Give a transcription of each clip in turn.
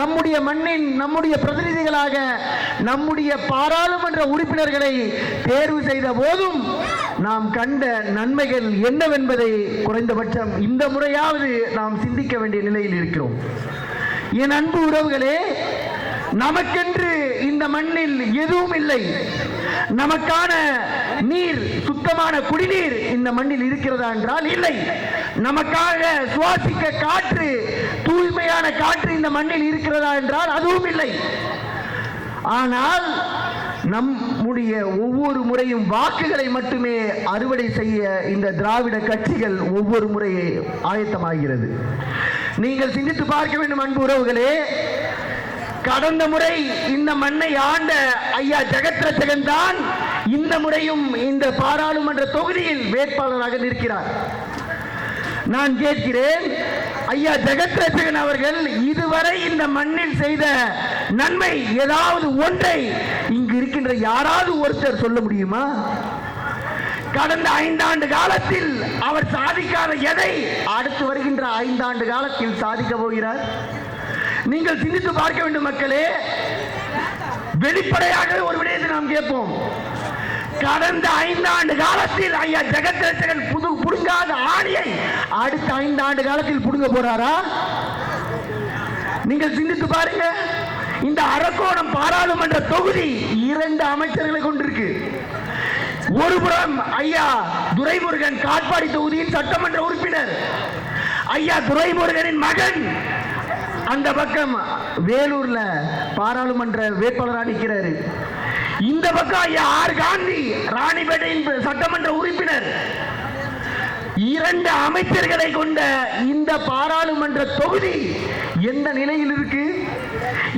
நம்முடைய மண்ணின் நம்முடைய பிரதிநிதிகளாக நம்முடைய பாராளுமன்ற உறுப்பினர்களை தேர்வு செய்த போதும் நாம் கண்ட நன்மைகள் என்னவென்பதை குறைந்தபட்சம் இந்த முறையாவது நாம் சிந்திக்க வேண்டிய நிலையில் இருக்கிறோம். என் அன்பு உறவுகளே நமக்கென்று இந்த மண்ணில் எதுவும் இல்லை. நமக்கான நீர் சுத்தமான குடிநீர் இந்த மண்ணில் இருக்கிறதா என்றால் இல்லை. நமக்காக சுவாசிக்க காற்று தூய்மையான காற்று இந்த மண்ணில் இருக்கிறதா என்றால் அதுவும் இல்லை. ஆனால் நம்முடைய ஒவ்வொரு முறையும் வாக்குகளை மட்டுமே அறுவடை செய்ய இந்த திராவிட கட்சிகள் ஒவ்வொரு முறையே ஆயத்தமாகிறது. நீங்கள் சிந்தித்து பார்க்க வேண்டும் அன்பு உறவுகளே கடந்த முறை இந்த மண்ணை ஆண்ட ஐயா ஜெகத்ரட்சகன் தான் இந்த முறையும் இந்த பாராளுமன்ற தொகுதியில் வேட்பாளராக நிற்கிறார். நான் கேட்கிறேன் ஐயா ஜெகத் ரட்சகன் அவர்கள் இதுவரை இந்த மண்ணில் செய்த நன்மை ஏதாவது ஒன்றை இங்கு இருக்கின்ற யாராவது ஒருத்தர் சொல்ல முடியுமா? கடந்த ஐந்தாண்டு காலத்தில் அவர் சாதிக்காத எதை அடுத்து வருகின்ற ஐந்தாண்டு காலத்தில் சாதிக்க போகிறார்? நீங்கள் சிந்தித்து பார்க்க வேண்டும் மக்களே. வெளிப்படையாக ஒரு விடயத்தை நாம் கேட்போம். கடந்த ஐந்தாண்டு காலத்தில் ஐயா ஜெகத்ரட்சகன் புது புடுங்காத ஆணியை அடுத்த ஐந்தாண்டு காலத்தில் புடுங்க போறாரா? நீங்கள் சிந்தித்து பாருங்க. இந்த அரக்கோணம் பாராளுமன்ற தொகுதி இரண்டு அமைச்சர்களை கொண்டிருக்கு. ஒருபுறம் ஐயா துரைமுருகன் காட்பாடி தொகுதியின் சட்டமன்ற உறுப்பினர் ஐயா துரைமுருகனின் மகன் அந்த பக்கம் வேலூர்ல பாராளுமன்ற வேட்பாளராக நிற்கிறாரு. இந்த பக்கம் ஐயா ஆர் காந்தி ராணிப்பேட்டையின் சட்டமன்ற உறுப்பினர். இரண்டு அமைச்சர்களை கொண்ட இந்த பாராளுமன்ற தொகுதி எந்த நிலையில் இருக்கு?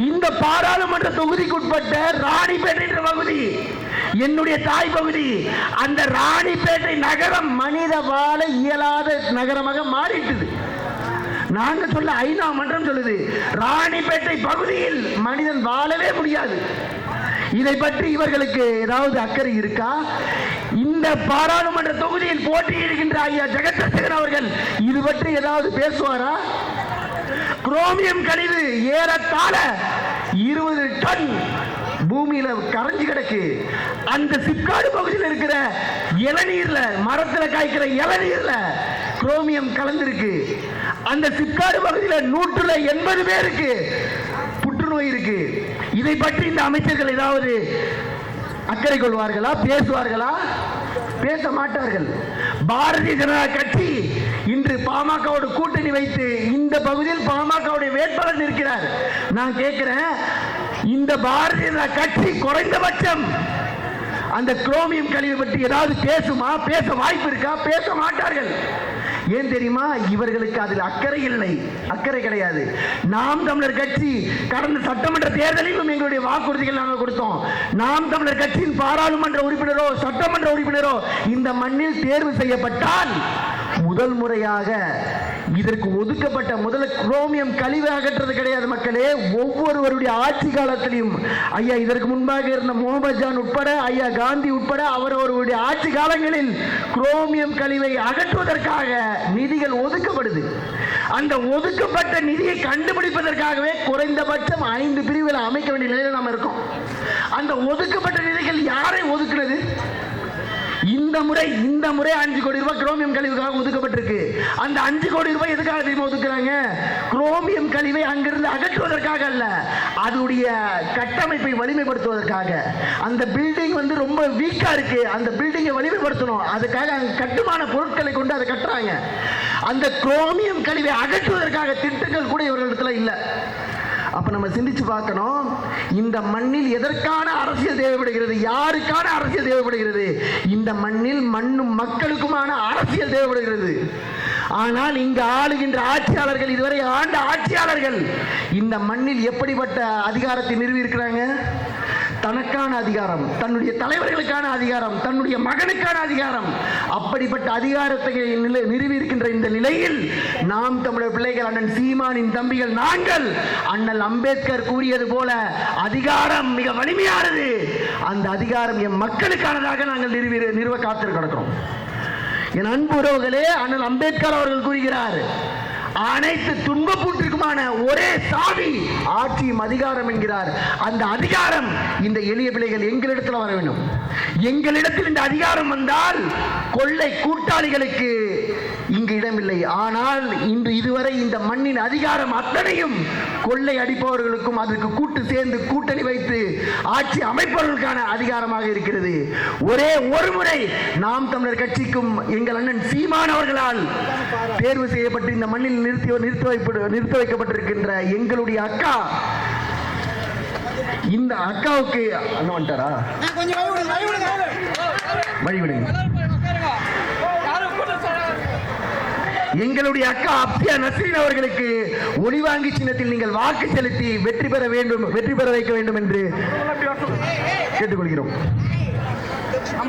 இந்த பாராளுமன்ற தொகுதிக்குட்பட்ட ராணிப்பேட்டை என்ற பகுதி என்னுடைய தாய் பகுதி அந்த ராணிப்பேட்டை நகரம் மனித வாழ இயலாத நகரமாக மாறிட்டது. நாங்க சொல்ல ஐநா மன்றம் சொல்லுது ராணிப்பேட்டை பகுதியில் மனிதன் வாழவே முடியாது. இதை பற்றி இவர்களுக்கு ஏதாவது அக்கறை இருக்கா? இந்த பாராளுமன்ற தொகுதியில் போட்டியிடுகின்ற ஐயா ஜெகத்ரட்சகன் அவர்கள் இது பற்றி ஏதாவது பேசுவாரா? குரோமியம் கழிவு ஏறத்தாழ இருபது டன் பூமியில கரைஞ்சு கிடக்கு. அந்த சிப்காடு பகுதியில் இருக்கிற இளநீர்ல மரத்துல காய்க்கிற இளநீர்ல குரோமியம் கலந்திருக்கு. அந்த சிப்காடு பகுதியில் நூற்றுல எண்பது பேருக்கு புற்றுநோய் இருக்கு. இதை பற்றி இந்த அமைச்சர்கள் ஏதாவது அக்கறை கொள்வார்களா? பேசுவார்களா? பேச மாட்டார்கள். பாரதிய ஜனதா கட்சி இன்று பாமகவோடு கூட்டணி வைத்து இந்த பகுதியில் பாமகவுடைய வேட்பாளர் நிற்கிறார். நான் கேட்கிறேன் இந்த பாரதிய ஜனதா கட்சி குறைந்தபட்சம் அந்த குரோமியம் கழிவு பற்றி ஏதாவது பேசுமா? பேச வாய்ப்பு இருக்கா? பேச மாட்டார்கள். ஏன் தெரியுமா? இவர்களுக்கு அதில் அக்கறை இல்லை. அக்கறை கிடையாது. நாம் தமிழர் கட்சி கடந்த சட்டமன்ற தேர்தலிலும் எங்களுடைய வாக்குறுதிகள் நாங்கள் கொடுத்தோம். நாம் தமிழர் கட்சியின் பாராளுமன்ற உறுப்பினரோ சட்டமன்ற உறுப்பினரோ இந்த மண்ணில் தேர்வு செய்யப்பட்டால் முதல் முறையாக இதற்கு ஒதுக்கப்பட்ட முதல்ல குரோமியம் கழிவு அகற்றது கிடையாது மக்களே. ஒவ்வொருவருடைய ஆட்சி காலத்திலையும் ஐயா இதற்கு முன்பாக இருந்த முகமது ஜான் உட்பட ஐயா காந்தி உட்பட அவரவருடைய ஆட்சி காலங்களில் குரோமியம் கழிவை அகற்றுவதற்காக நிதிகள் ஒதுக்கப்படுது. அந்த ஒதுக்கப்பட்ட நிதியை கண்டுபிடிப்பதற்காகவே குறைந்தபட்சம் ஐந்து பிரிவுகளை அமைக்க வேண்டிய நிலையில் நாம் இருக்கோம். அந்த ஒதுக்கப்பட்ட நிதிகள் யாரை ஒதுக்குனது முறை இந்த முறை அஞ்சு கோடி ரூபாய் குரோமியம் கழிவுக்காக ஒதுக்கப்பட்டிருக்கு. அந்த அஞ்சு கோடி ரூபாய் எதுக்காக தெரியுமா ஒதுக்குறாங்க? குரோமியம் கழிவை அங்கிருந்து அகற்றுவதற்காக அல்ல அதனுடைய கட்டமைப்பை வலிமைப்படுத்துவதற்காக. அந்த பில்டிங் வந்து ரொம்ப வீக்கா இருக்கு. அந்த பில்டிங்கை வலிமைப்படுத்தணும். அதுக்காக அங்கே கட்டுமான பொருட்களை கொண்டு அதை கட்டுறாங்க. அந்த குரோமியம் கழிவை அகற்றுவதற்காக திட்டங்கள் கூட இவர்களிடத்துல இல்லை. அப்ப நம்ம சிந்திச்சு பார்க்கணும். இந்த மண்ணில் எதற்கான அரசியல் தேவைப்படுகிறது? யாருக்கான அரசியல் தேவைப்படுகிறது? இந்த மண்ணில் மண்ணும் மக்களுக்குமான அரசியல் தேவைப்படுகிறது. ஆனால் இங்கு ஆளுகின்ற ஆட்சியாளர்கள் இதுவரை ஆண்ட ஆட்சியாளர்கள் இந்த மண்ணில் எப்படிப்பட்ட அதிகாரத்தை நிறுவி இருக்கிறாங்க தனக்கான அதிகாரம் தன்னுடைய தலைவர்களுக்கான அதிகாரம் தன்னுடைய மகனுக்கான அதிகாரம். அப்படிப்பட்ட அதிகாரத்தை நிலை- நிறுவி இருக்கின்ற இந்த நிலையில் நாம் தமிழர் பிள்ளைகள் அண்ணன் சீமானின் தம்பிகள் நாங்கள் அண்ணல் அம்பேத்கர் கூறியது போல அதிகாரம் மிக வலிமையானது. அந்த அதிகாரம் என் மக்களுக்கானதாக நாங்கள் நிறுவி நிறுவ காத்திருக்கிறோம். என் அன்பு உறவுகளே அண்ணல் அம்பேத்கர் அவர்கள் கூறுகிறார் அனைத்து துன்பப்பூட்டிற்குமான ஒரே சாவி. ஆட்சியும் அதிகாரம் என்கிறார். அந்த அதிகாரம் இந்த எளிய பிள்ளைகள் எங்களிடத்தில் வர வேண்டும். எங்களிடத்தில் இந்த அதிகாரம் வந்தால் கொள்ளை கூட்டாளிகளுக்கு இங்கு இடமில்லை. ஆனால் இன்று இதுவரை இந்த மண்ணின் அதிகாரம் அத்தனையும் கொள்ளை அடிப்பவர்களுக்கும் அதற்கு கூட்டு சேர்ந்து கூட்டணி வைத்து ஆட்சி அமைப்பவர்களுக்கான அதிகாரமாக இருக்கிறது. ஒரே ஒரு முறை நாம் தமிழர் கட்சிக்கும் எங்கள் அண்ணன் சீமான் அவர்களால் தேர்வு செய்யப்பட்டு இந்த மண்ணில் நிறுத்தி நிறுத்தி வைப்ப நிறுத்த வைக்கப்பட்டிருக்கின்ற எங்களுடைய அக்கா இந்த அக்காவுக்கு அண்ணன் வந்துட்டாரா? கொஞ்சம் வழி விடுங்க. எங்களுடைய அக்கா அப்சியா நஸ்ரீன் அவர்களுக்கு ஒளிவாங்கி சின்னத்தில் நீங்கள் வாக்கு செலுத்தி வெற்றி பெற வேண்டும் வெற்றி பெற வைக்க வேண்டும் என்று கேட்டுக்கொள்கிறோம்.